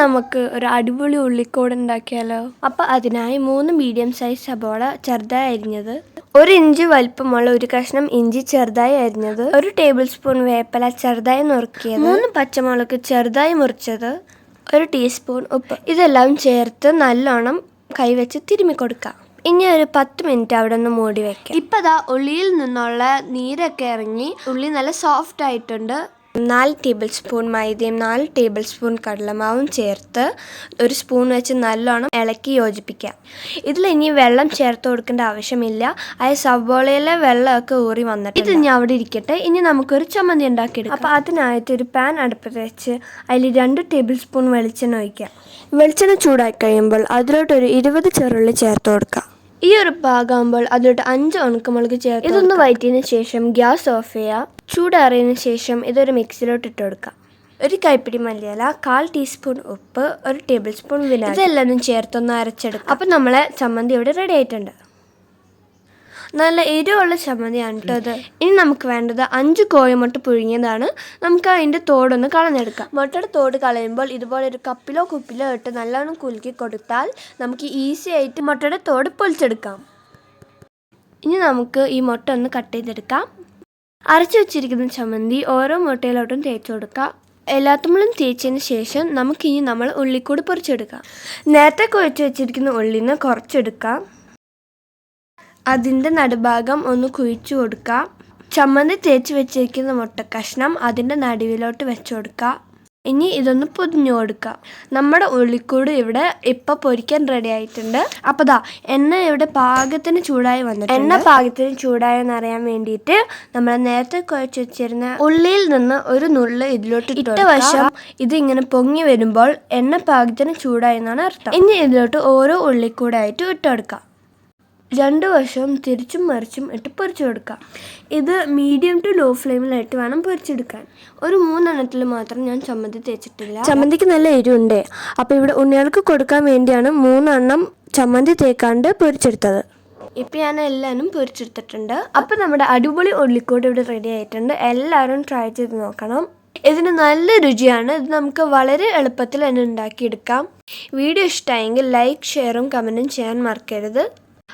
നമുക്ക് ഒരു അടിപൊളി ഉള്ളിക്കോട് ഉണ്ടാക്കിയാലോ? അപ്പൊ അതിനായി മൂന്ന് മീഡിയം സൈസ് സബോള ചെറുതായി അരിഞ്ഞത്. ഒരു ഇഞ്ച് വലിപ്പമുള്ള ഒരു കഷ്ണം ഇഞ്ചി ചെറുതായി അരിഞ്ഞത്. ഒരു ടേബിൾ സ്പൂൺ വേപ്പല ചെറുതായി നുറുക്കിയത്. മൂന്ന് പച്ചമുളക് ചെറുതായി മുറിച്ചത്. ഒരു ടീസ്പൂൺ ഉപ്പ്. ഇതെല്ലാം ചേർത്ത് നല്ലോണം കൈവച്ച് തിരുമ്മി കൊടുക്കാം. ഇനി ഒരു പത്ത് മിനിറ്റ് അവിടെ ഒന്ന് മൂടി വെക്കാം. ഇപ്പതാ ദാ ഉള്ളിയിൽ നിന്നുള്ള നീരൊക്കെ ഇറങ്ങി ഉള്ളി നല്ല സോഫ്റ്റ് ആയിട്ടുണ്ട്. നാല് ടേബിൾ സ്പൂൺ മൈദയും നാല് ടേബിൾ സ്പൂൺ കടലമാവും ചേർത്ത് ഒരു സ്പൂൺ വെച്ച് നല്ലോണം ഇളക്കി യോജിപ്പിക്കാം. ഇതിൽ ഇനി വെള്ളം ചേർത്ത് കൊടുക്കേണ്ട ആവശ്യമില്ല. ആ സവോളയിലെ വെള്ളമൊക്കെ ഊറി വന്നിട്ട് ഇത് ഇനി അവിടെ ഇരിക്കട്ടെ. ഇനി നമുക്കൊരു ചമ്മന്തി ഉണ്ടാക്കിയെടുക്കാം. അപ്പോൾ അതിനായിട്ട് ഒരു പാൻ അടുപ്പത്ത് വെച്ച് അതിൽ രണ്ട് ടേബിൾ സ്പൂൺ വെളിച്ചെണ്ണ ഒഴിക്കാം. വെളിച്ചെണ്ണ ചൂടായി കഴിയുമ്പോൾ അതിലോട്ടൊരു ഇരുപത് ചെറുള്ളി ചേർത്ത് കൊടുക്കാം. ഈ ഒരു ഭാഗമാകുമ്പോൾ അതിലോട്ട് അഞ്ച് ഉണക്കമുളക് ചേർത്ത് ഇതൊന്ന് വയറ്റിയതിന് ശേഷം ഗ്യാസ് ഓഫ് ചെയ്യുക ചൂടാറിയതിന് ശേഷം ഇതൊരു മിക്സിയിലോട്ട് ഇട്ട് കൊടുക്കാം. ഒരു കൈപ്പിടി മല്ലിയില കാൽ ടീസ്പൂൺ ഉപ്പ് ഒരു ടേബിൾ സ്പൂൺ വിനാഗിരി. ഇതെല്ലാം ചേർത്തൊന്ന് അരച്ചെടുക്കും. അപ്പം നമ്മളെ ചമ്മന്തി ഇവിടെ റെഡി ആയിട്ടുണ്ട്. നല്ല എരിവുള്ള ചമ്മന്തിയാണ് കേട്ടോ അത് ഇനി നമുക്ക് വേണ്ടത് അഞ്ച് കോഴിമുട്ട പുഴുങ്ങിയതാണ്. നമുക്ക് അതിന്റെ തോടൊന്ന് കളഞ്ഞെടുക്കാം. മുട്ടയുടെ തോട് കളയുമ്പോൾ ഇതുപോലെ ഒരു കപ്പിലോ കുപ്പിലോ ഇട്ട് നല്ലോണം കുലുക്കി കൊടുത്താൽ നമുക്ക് ഈസി ആയിട്ട് മുട്ടയുടെ തോട് പൊളിച്ചെടുക്കാം. ഇനി നമുക്ക് ഈ മുട്ട ഒന്ന് കട്ട് ചെയ്തെടുക്കാം. അരച്ചു വെച്ചിരിക്കുന്ന ചമ്മന്തി ഓരോ മുട്ടയിലോട്ടും തേച്ച് കൊടുക്കുക എല്ലാത്തുമ്പോഴും തേച്ചതിന് ശേഷം നമുക്കിനി നമ്മൾ ഉള്ളിക്കൂടി പൊറിച്ചെടുക്കാം നേരത്തെ കുഴച്ച് വെച്ചിരിക്കുന്ന ഉള്ളിന്ന് കുറച്ചെടുക്കാം. അതിന്റെ നടുഭാഗം ഒന്ന് കുഴിച്ചു കൊടുക്കുക ചമ്മന്തി തേച്ച് വെച്ചിരിക്കുന്ന മുട്ട കഷ്ണം അതിന്റെ നടുവിലോട്ട് വെച്ചു കൊടുക്കുക ഇനി ഇതൊന്ന് പൊതിഞ്ഞു കൊടുക്കുക നമ്മുടെ ഉള്ളിക്കൂട് ഇവിടെ ഇപ്പൊ പൊരിക്കാൻ റെഡി ആയിട്ടുണ്ട്. അപ്പൊ ദാ എണ്ണ ഇവിടെ പാകത്തിന് ചൂടായി വന്നിട്ടുണ്ട്. എണ്ണ പാകത്തിന് ചൂടായെന്ന് അറിയാൻ വേണ്ടിയിട്ട് നമ്മൾ നേരത്തെ കുഴച്ച് വെച്ചിരുന്ന ഉള്ളിയിൽ നിന്ന് ഒരു നുള്ള് ഇതിലോട്ട് ഇട്ട വശം ഇത് ഇങ്ങനെ പൊങ്ങി വരുമ്പോൾ എണ്ണ പാകത്തിന് ചൂടായി എന്നാണ് അർത്ഥം. ഇനി ഇതിലോട്ട് ഓരോ ഉള്ളിക്കൂടായിട്ട് ഇട്ടെടുക്കാം രണ്ട് വശവും തിരിച്ചും മറിച്ചും ഇട്ട് പൊരിച്ചെടുക്കാം ഇത് മീഡിയം ടു ലോ ഫ്ലെയിമിലായിട്ട് വേണം പൊരിച്ചെടുക്കാൻ. ഒരു മൂന്നെണ്ണത്തിൽ മാത്രം ഞാൻ ചമ്മന്തി തേച്ചിട്ടില്ല. ചമ്മന്തിക്ക് നല്ല എരിവുണ്ട്. അപ്പോൾ ഇവിടെ ഉണ്ണികൾക്ക് കൊടുക്കാൻ വേണ്ടിയാണ് മൂന്നെണ്ണം ചമ്മന്തി തേക്കാണ്ട് പൊരിച്ചെടുത്തത്. ഇപ്പം ഞാൻ എല്ലാവരും പൊരിച്ചെടുത്തിട്ടുണ്ട്. അപ്പോൾ നമ്മുടെ അടിപൊളി ഉള്ളിക്കോട് ഇവിടെ റെഡി ആയിട്ടുണ്ട്. എല്ലാവരും ട്രൈ ചെയ്ത് നോക്കണം. ഇതിന് നല്ല രുചിയാണ്. ഇത് നമുക്ക് വളരെ എളുപ്പത്തിൽ തന്നെ ഉണ്ടാക്കിയെടുക്കാം. വീഡിയോ ഇഷ്ടമായെങ്കിൽ ലൈക്ക് ഷെയറും കമന്റും ചെയ്യാൻ മറക്കരുത്.